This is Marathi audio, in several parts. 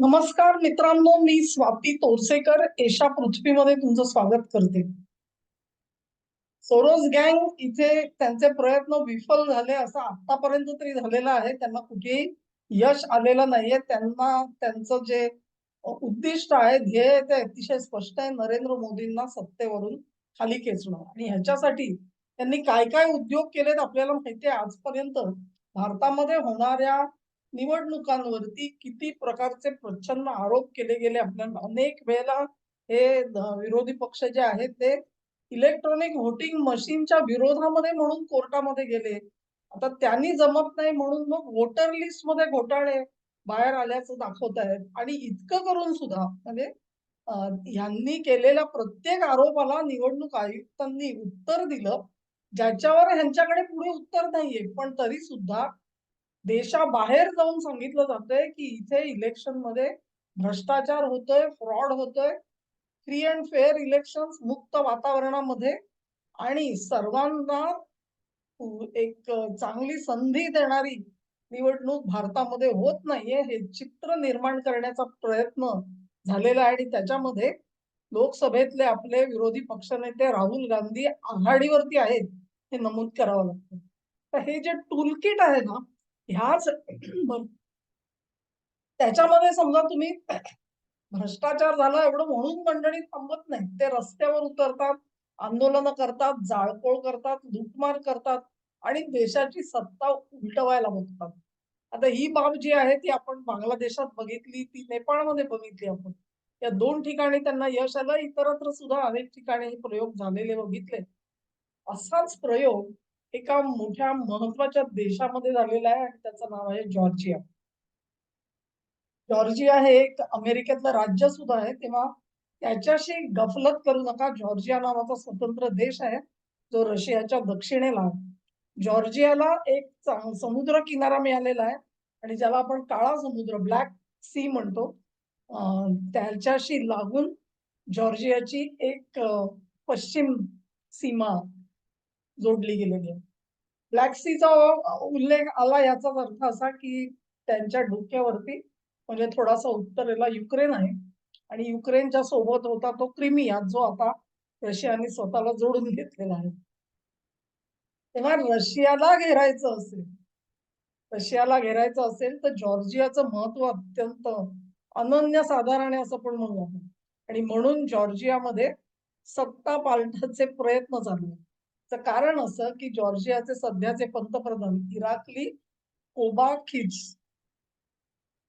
नमस्कार मित्रांनो मी स्वाती तोरसेकर. एशा पृथ्वीमध्ये तुमचं स्वागत करते. सोरोस गँग इथे त्यांचे प्रयत्न विफल झाले असं आतापर्यंत तरी झालेलं आहे. त्यांना कुठेही यश आलेलं नाहीये. त्यांना त्यांचं जे उद्दिष्ट आहे ध्येय ते अतिशय स्पष्ट आहे. नरेंद्र मोदींना सत्तेवरून खाली खेचणं. आणि ह्याच्यासाठी त्यांनी काय काय उद्योग केलेत आपल्याला माहिती आहे. आजपर्यंत भारतामध्ये होणाऱ्या निवडणुकांवरती किती प्रकारचे प्रचंड आरोप केले गेले आपल्याला. अनेक वेळेला हे विरोधी पक्ष जे आहेत ते इलेक्ट्रॉनिक व्होटिंग मशीनच्या विरोधामध्ये म्हणून कोर्टामध्ये गेले. आता त्यांनी जमत नाही म्हणून मग वोटर लिस्टमध्ये घोटाळे बाहेर आल्याचं दाखवत आहेत. आणि इतकं करून सुद्धा म्हणजे यांनी केलेल्या प्रत्येक आरोपाला निवडणूक आयुक्तांनी उत्तर दिलं ज्याच्यावर ह्यांच्याकडे पुढे उत्तर नाहीये. पण तरी सुद्धा देशाबाहेर जाऊन सांगितलं जातंय की इथे इलेक्शनमध्ये भ्रष्टाचार होतोय फ्रॉड होतोय फ्री अँड फेअर इलेक्शन मुक्त वातावरणामध्ये आणि सर्वांना एक चांगली संधी देणारी निवडणूक भारतामध्ये होत नाहीये हे चित्र निर्माण करण्याचा प्रयत्न झालेला आहे. आणि त्याच्यामध्ये लोकसभेतले आपले विरोधी पक्षनेते राहुल गांधी आघाडीवरती आहेत हे नमूद करावं लागतं तर हे जे टूलकिट आहे ना ह्याच त्याच्यामध्ये समजा तुम्ही भ्रष्टाचार झाला एवढं म्हणून मंडळी थांबत नाही. ते रस्त्यावर उतरतात आंदोलन करतात जाळपोळ करतात लुटमार करतात आणि देशाची सत्ता उलटवायला बघतात. आता ही बाब जी आहे ती आपण बांगलादेशात बघितली ती नेपाळमध्ये बघितली आपण. या दोन ठिकाणी त्यांना यश आलं इतरत्र सुद्धा अनेक ठिकाणी हे प्रयोग झालेले बघितले. असाच प्रयोग एका मोठ्या महत्त्वाच्या देशामध्ये झालेला आहे आणि त्याचं नाव आहे जॉर्जिया. जॉर्जिया हे एक अमेरिकेतलं राज्य सुद्धा आहे. तेव्हा त्याच्याशी गफलत करू नका. जॉर्जिया नावाचा स्वतंत्र देश आहे जो रशियाच्या दक्षिणेला आहे. जॉर्जियाला एक समुद्र किनारा मिळालेला आहे आणि ज्याला आपण काळा समुद्र ब्लॅक सी म्हणतो. त्याच्याशी लागून जॉर्जियाची एक पश्चिम सीमा जोडली गेलेली आहे. ब्लॅक सीचा उल्लेख आला याचाच अर्थ असा की त्यांच्या डोक्यावरती म्हणजे थोडासा उत्तरेला युक्रेन आहे. आणि युक्रेनच्या सोबत होता तो क्रिमिया जो आता रशियाने स्वतःला जोडून घेतलेला आहे. तेव्हा रशियाला घेरायचं असेल रशियाला घेरायचं असेल तर जॉर्जियाचं महत्त्व अत्यंत अनन्यसाधारण आहे असं पण म्हणू आपण. आणि म्हणून जॉर्जियामध्ये सत्ता पालटाचे प्रयत्न चालू आहेत. कारण असं की जॉर्जियाचे सध्याचे पंतप्रधान इराकली कोबा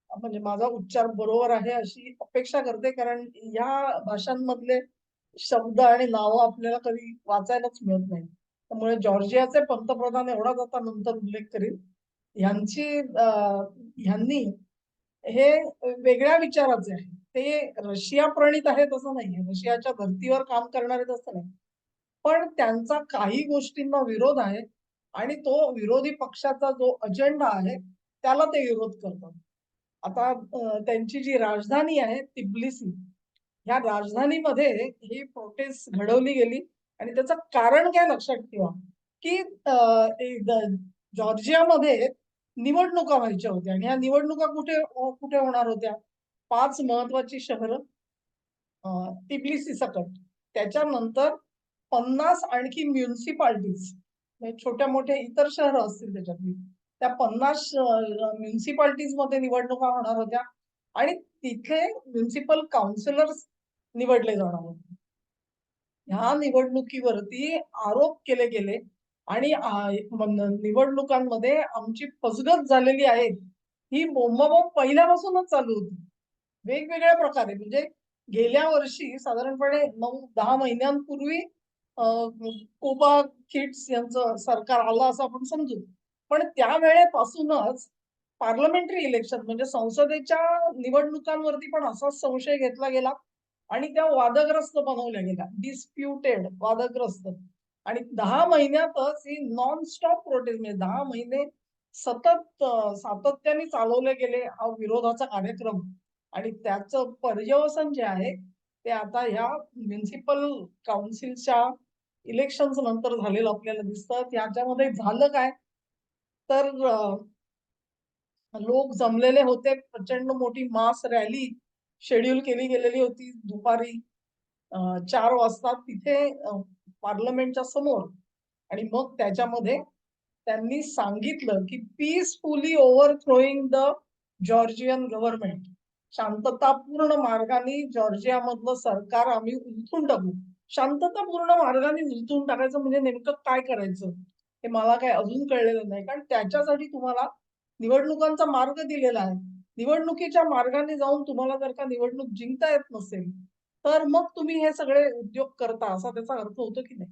म्हणजे माझा उच्चार बरोबर आहे अशी अपेक्षा करते कारण या भाषांमधले शब्द आणि नावं आपल्याला कधी वाचायलाच मिळत नाही त्यामुळे जॉर्जियाचे पंतप्रधान एवढाच आता नंतर उल्लेख करील यांची ह्यांनी हे वेगळ्या विचाराचे आहे. ते रशिया प्रणित आहेत असं नाही रशियाच्या धर्तीवर काम करणारे असं नाही. पण त्यांचा काही गोष्टींना विरोध आहे आणि तो विरोधी पक्षाचा जो अजेंडा आहे त्याला ते विरोध करतात. आता त्यांची जी राजधानी आहे तिबलिसी ह्या राजधानीमध्ये ही प्रोटेस्ट घडवली गेली आणि त्याचं कारण काय लक्षात ठेवा की जॉर्जियामध्ये निवडणुका व्हायच्या होत्या आणि ह्या निवडणुका कुठे कुठे होणार होत्या? पाच महत्वाची शहरं तिबलिसी सकट. त्याच्यानंतर पन्नास आणखी म्युन्सिपाल्टीज म्हणजे छोट्या मोठ्या इतर शहर असतील त्याच्यातली त्या पन्नास म्युन्सिपाल्टीजमध्ये निवडणुका होणार होत्या आणि तिथे म्युन्सिपल काउन्सिलर्स निवडले जाणार होते. ह्या निवडणुकीवरती आरोप केले गेले आणि निवडणुकांमध्ये आमची फसगत झालेली आहे. ही बोंबाबोंब पहिल्यापासूनच चालू होती. वेगवेगळ्या प्रकारे म्हणजे गेल्या वर्षी साधारणपणे नऊ दहा महिन्यांपूर्वी कोबा किट्स यांचं सरकार आलं असं आपण समजू. पण त्या वेळेपासूनच पार्लमेंटरी इलेक्शन म्हणजे संसदेच्या निवडणुकांवरती पण असाच संशय घेतला गेला आणि त्या वादग्रस्त बनवल्या गेल्या. डिस्प्युटेड वादग्रस्त. आणि दहा महिन्यातच ही नॉन स्टॉप प्रोटेस्ट म्हणजे दहा महिने सतत सातत्याने चालवले गेले हा विरोधाचा कार्यक्रम. आणि त्याचं पर्यवसन जे आहे ते आता ह्या म्युन्सिपल काउन्सिलच्या इलेक्शन नंतर झालेलं आपल्याला दिसतं. याच्यामध्ये झालं काय? तर लोक जमलेले होते. प्रचंड मोठी मास रॅली शेड्यूल केली गेलेली होती. दुपारी चार वाजता तिथे पार्लमेंटच्या समोर. आणि मग त्याच्यामध्ये त्यांनी सांगितलं की peacefully overthrowing the Georgian government शांततापूर्ण मार्गाने जॉर्जियामधलं सरकार आम्ही उलथून टाकू. शांततापूर्ण मार्गाने उलथून टाकायचं म्हणजे नेमकं काय करायचं? हे मला काय अजून कळलेलं नाही. कारण त्याच्यासाठी तुम्हाला निवडणुकांचा मार्ग दिलेला आहे. निवडणुकीच्या मार्गाने जाऊन तुम्हाला जर का निवडणूक जिंकता येत नसेल तर मग तुम्ही हे सगळे उद्योग करता असा त्याचा अर्थ होतो की नाही?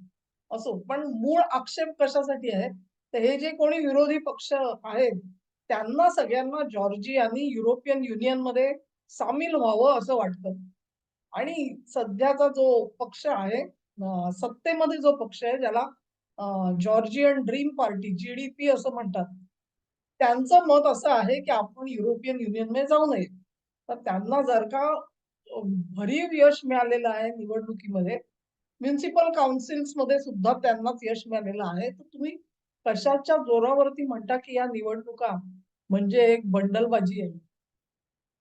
असो. पण मूळ आक्षेप कशासाठी आहे? तर हे जे कोणी विरोधी पक्ष आहेत त्यांना सगळ्यांना जॉर्जियानी युरोपियन युनियनमध्ये सामील व्हावं असं वाटतं. आणि सध्याचा जो पक्ष आहे सत्तेमध्ये जो पक्ष आहे ज्याला जॉर्जियन ड्रीम पार्टी जीडीपी असं म्हणतात त्यांचं मत असं आहे की आपण युरोपियन युनियनमध्ये जाऊ नये. तर त्यांना जर का भरीव यश मिळालेलं आहे निवडणुकीमध्ये म्युन्सिपल काउन्सिल्समध्ये सुद्धा त्यांनाच यश मिळालेलं आहे. तर तुम्ही कशाच्या जोरावरती म्हणता की या निवडणुका म्हणजे एक बंडलबाजी आहे?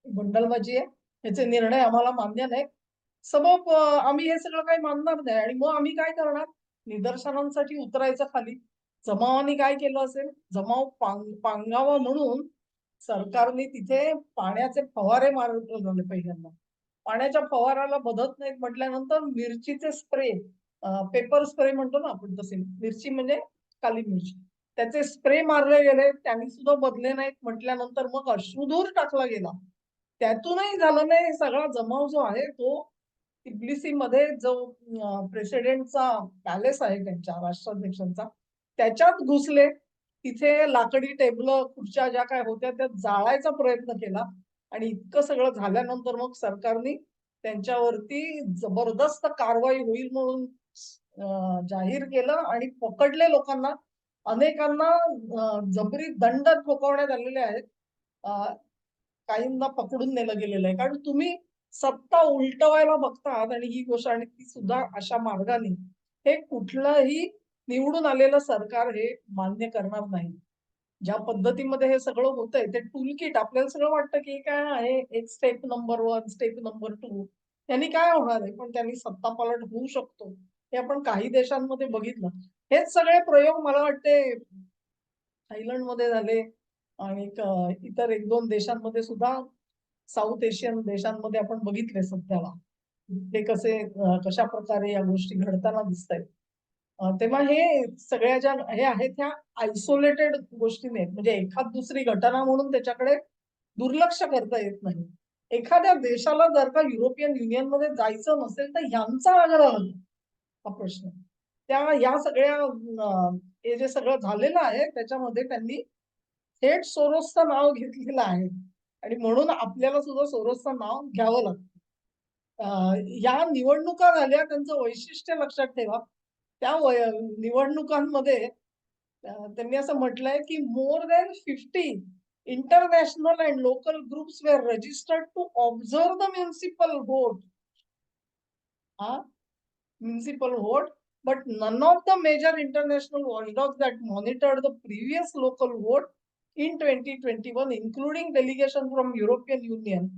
बंडलबाजी आहे? याचे निर्णय आम्हाला मान्य नाही. सबब आम्ही हे सगळं काही मानणार नाही. आणि मग आम्ही काय करणार? निदर्शनांसाठी उतरायचं खाली. जमावाने काय केलं असेल? जमाव पांग पांगावा म्हणून सरकारने तिथे पाण्याचे फवारे मारले झाले पहिल्यांदा. पाण्याच्या फवाराला बदत नाहीत म्हटल्यानंतर मिरचीचे स्प्रे पेपर स्प्रे म्हणतो ना आपण तसे. मिरची म्हणजे काली मिरची. त्याचे स्प्रे मारले गेले त्यांनी सुद्धा बदले नाहीत म्हटल्यानंतर मग अश्रुधूर टाकला गेला. त्यातूनही झालं नाही. सगळा जमाव जो आहे तो तिबलिसी मध्ये जो प्रेसिडेंटचा पॅलेस आहे त्यांच्या राष्ट्राध्यक्षांचा त्याच्यात घुसले. तिथे लाकडी टेबल खुर्च्या ज्या काय होत्या त्या जाळायचा प्रयत्न केला. आणि इतकं सगळं झाल्यानंतर मग सरकारने त्यांच्यावरती जबरदस्त कारवाई होईल म्हणून जाहीर केलं आणि पकडले लोकांना. अनेकांना जबरी दंड ठोकावण्यात आलेले आहेत. काहींना पकडून नेलं गेलेलं आहे. कारण तुम्ही सत्ता उलटवायला बघतात आणि ही गोष्ट आणि ती सुद्धा अशा मार्गाने. हे कुठलंही निवडून आलेलं सरकार हे मान्य करणार नाही. ज्या पद्धतीमध्ये हे सगळं होतंय ते टूल किट आपल्याला सगळं वाटतं की काय आहे? एक step number one step number two यांनी काय होणार आहे? पण त्यांनी सत्ता पालट होऊ शकतो. हे आपण काही देशांमध्ये बघितलं. हेच सगळे प्रयोग मला वाटते थायलंडमध्ये झाले. आणि इतर एक दोन देशांमध्ये सुद्धा साऊथ एशियन देशांमध्ये आपण बघितले सध्याला. ते कसे कशा प्रकारे या गोष्टी घडताना दिसत आहेत तेव्हा हे सगळ्या ज्या हे आहेत ह्या आयसोलेटेड गोष्टीने म्हणजे एखाद दुसरी घटना म्हणून त्याच्याकडे दुर्लक्ष करता येत नाही. एखाद्या देशाला जर का युरोपियन युनियनमध्ये जायचं नसेल तर ह्यांचा आग्रह हा प्रश्न. त्या या सगळ्या हे जे सगळं झालेलं आहे त्याच्यामध्ये त्यांनी थेट सोरोसचं नाव घेतलेलं आहे. आणि म्हणून आपल्याला सुद्धा सोरोसचं नाव घ्यावं लागतं. या निवडणुका झाल्या त्यांचं वैशिष्ट्य लक्षात ठेवा. त्या निवडणुकांमध्ये त्यांनी असं म्हटलंय की more than fifty international and local groups were registered to observe the municipal vote हा? Municipal but but none of the major international watchdogs that monitored the previous local vote in 2021, including delegation from European Union,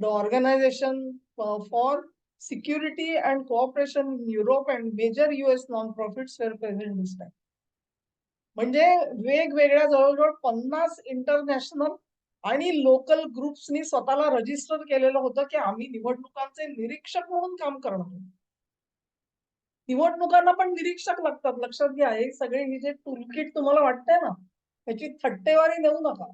the Organization for Security and Cooperation in Europe and major US non-profits were present this time. म्हणजे वेगवेगळ्या जवळजवळ पन्नास इंटरनॅशनल आणि लोकल ग्रुप्सनी स्वतःला रजिस्टर केलेलं होतं की आम्ही निवडणुकांचे निरीक्षक म्हणून काम करणार निवडणुकांना पण निरीक्षक लागतात लक्षात घ्या हे सगळे हे जे टूलकिट तुम्हाला वाटतंय ना त्याची थट्टेवारी नेऊ नका.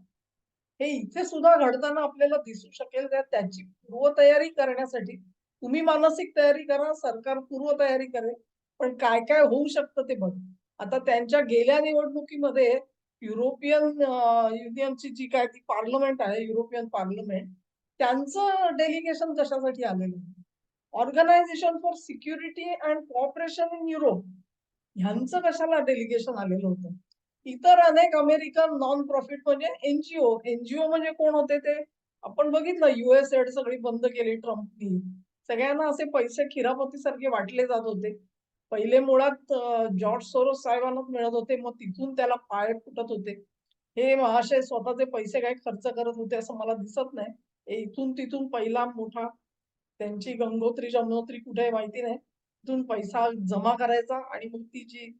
हे इथे सुद्धा घडताना आपल्याला दिसू शकेल त्या त्याची पूर्वतयारी करण्यासाठी तुम्ही मानसिक तयारी करा सरकार पूर्वतयारी करेल पण काय काय होऊ शकतं ते बघ. आता त्यांच्या गेल्या निवडणुकीमध्ये युरोपियन युनियनची जी काय ती पार्लमेंट आहे युरोपियन पार्लमेंट त्यांचं डेलिगेशन कशासाठी आलेलं? Organisation for security and cooperation in Europe ह्यांचं कशाला डेलिगेशन आलेलं होतं? इतर अनेक अमेरिकन नॉन प्रॉफिट म्हणजे एनजीओ एनजीओ म्हणजे कोण होते ते? आपण बघितलं युएस एड सगळी बंद केली ट्रम्पनी. सगळ्यांना असे पैसे खिरापती सारखे वाटले जात होते. पहिले मुळात जॉर्ज सोरोस साहेबांनाच मिळत होते. मग तिथून त्याला पाय फुटत होते. हे महाशय स्वतःचे पैसे काही खर्च करत होते असं मला दिसत नाही. इथून तिथून पहिला मोठा त्यांची गंगोत्री जमनोत्री कुठे माहिती नाही. तिथून पैसा जमा करायचा आणि मग ती जी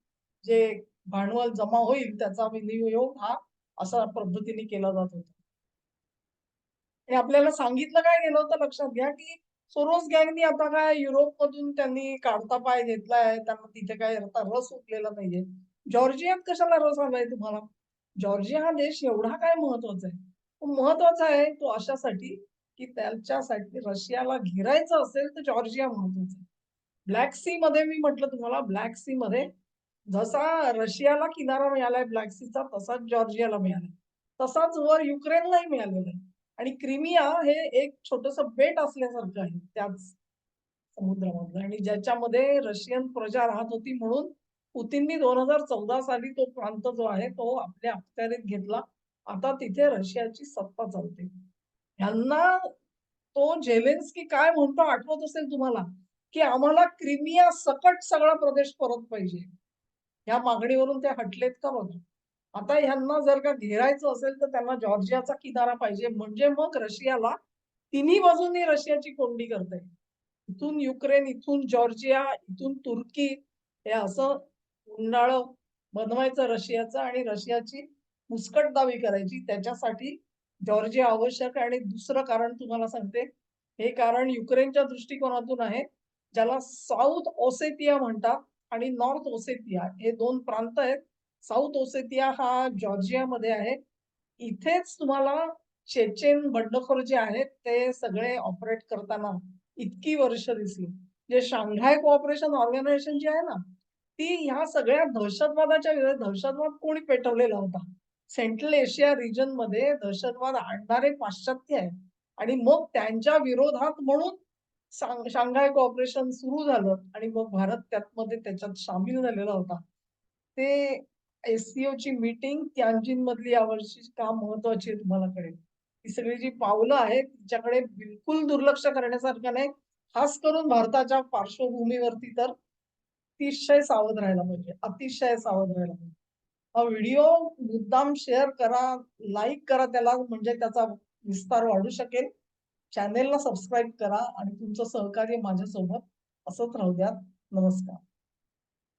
जे भांडवल जमा होईल त्याचा विनियोग हा अशा पद्धतीने केला जात होता. आणि आपल्याला सांगितलं काय गेलं होतं लक्षात घ्या, की सोरोस गँगनी आता काय युरोपमधून त्यांनी काढता पाय घेतलाय. त्यांना तिथे काय आता रस उठलेला नाहीये. जॉर्जियात कशाला रस आलाय तुम्हाला? जॉर्जिया हा देश एवढा काय महत्त्वाचा आहे? तो महत्त्वाचा आहे तो अशासाठी, की त्याच्यासाठी रशियाला घेरायचं असेल तर जॉर्जिया महत्वाचं आहे. ब्लॅक सी मध्ये मी म्हटलं तुम्हाला ब्लॅक सी मध्ये जसा रशियाला किनारा मिळालाय ब्लॅक सीचा तसाच जॉर्जियाला मिळालाय. तसाच वर युक्रेनलाही मिळालेला आहे. आणि क्रिमिया हे एक छोटस बेट असल्यासारखं आहे त्याच समुद्रामधलं आणि ज्याच्यामध्ये रशियन प्रजा राहत होती म्हणून पुतींनी दोन हजार चौदा साली तो प्रांत जो आहे तो आपल्या अखत्यारीत घेतला. आता तिथे रशियाची सत्ता चालते. ह्यांना तो झेलेन्स्की काय म्हणतो आठवत असेल तुम्हाला, की आम्हाला क्रिमिया सकट सगळा प्रदेश परत पाहिजे. ह्या मागणीवरून ते हटलेत का बघा. आता ह्यांना जर का घेरायचं असेल तर त्यांना जॉर्जियाचा किनारा पाहिजे. म्हणजे मग रशियाला तिन्ही बाजूनी रशियाची कोंडी करते इथून युक्रेन, इथून जॉर्जिया, इथून तुर्की हे असं उन्हाळ बनवायचं रशियाचं आणि रशियाची मुस्कटदाबी करायची. त्याच्यासाठी जॉर्जिया आवश्यक आहे. आणि दुसरं कारण तुम्हाला सांगते, हे कारण युक्रेनच्या दृष्टिकोनातून आहे, ज्याला साऊथ ओसेटिया म्हणतात. आणि नॉर्थ ओसेतिया हे दोन प्रांत आहेत. साऊथ ओसेतिया हा जॉर्जियामध्ये आहे. इथेच तुम्हाला चेचेन बंडखोर जे आहेत ते सगळे ऑपरेट करताना इतकी वर्ष दिसली. जे शांघाय कोऑपरेशन ऑर्गनायझेशन जी आहे ना, ती ह्या सगळ्या दहशतवादाच्या विरोधात दहशतवाद कोणी पेटवलेला होता? सेंट्रल एशिया रिजनमध्ये दहशतवाद आणणारे पाश्चात्य आहेत आणि मग त्यांच्या विरोधात म्हणून सांग शांघाय कॉपरेशन सुरू झालं आणि मग भारत त्यातमध्ये त्याच्यात सामील झालेला होता. ते एस-सी-ओची मधली तियानजिनमधली यावर्षी का महत्वाची आहे तुम्हाला कळेल. ही सगळी जी पावलं आहेत तिच्याकडे बिलकुल दुर्लक्ष करण्यासारखं नाही. खास करून भारताच्या पार्श्वभूमीवरती तर अतिशय सावध राहायला पाहिजे. अतिशय सावध राहायला पाहिजे. हा व्हिडिओ मुद्दाम शेअर करा, लाइक करा त्याला म्हणजे त्याचा विस्तार वाढू शकेल. चॅनेलला सबस्क्राईब करा आणि तुमचं सहकार्य माझ्यासोबत असंच राहू द्या. नमस्कार.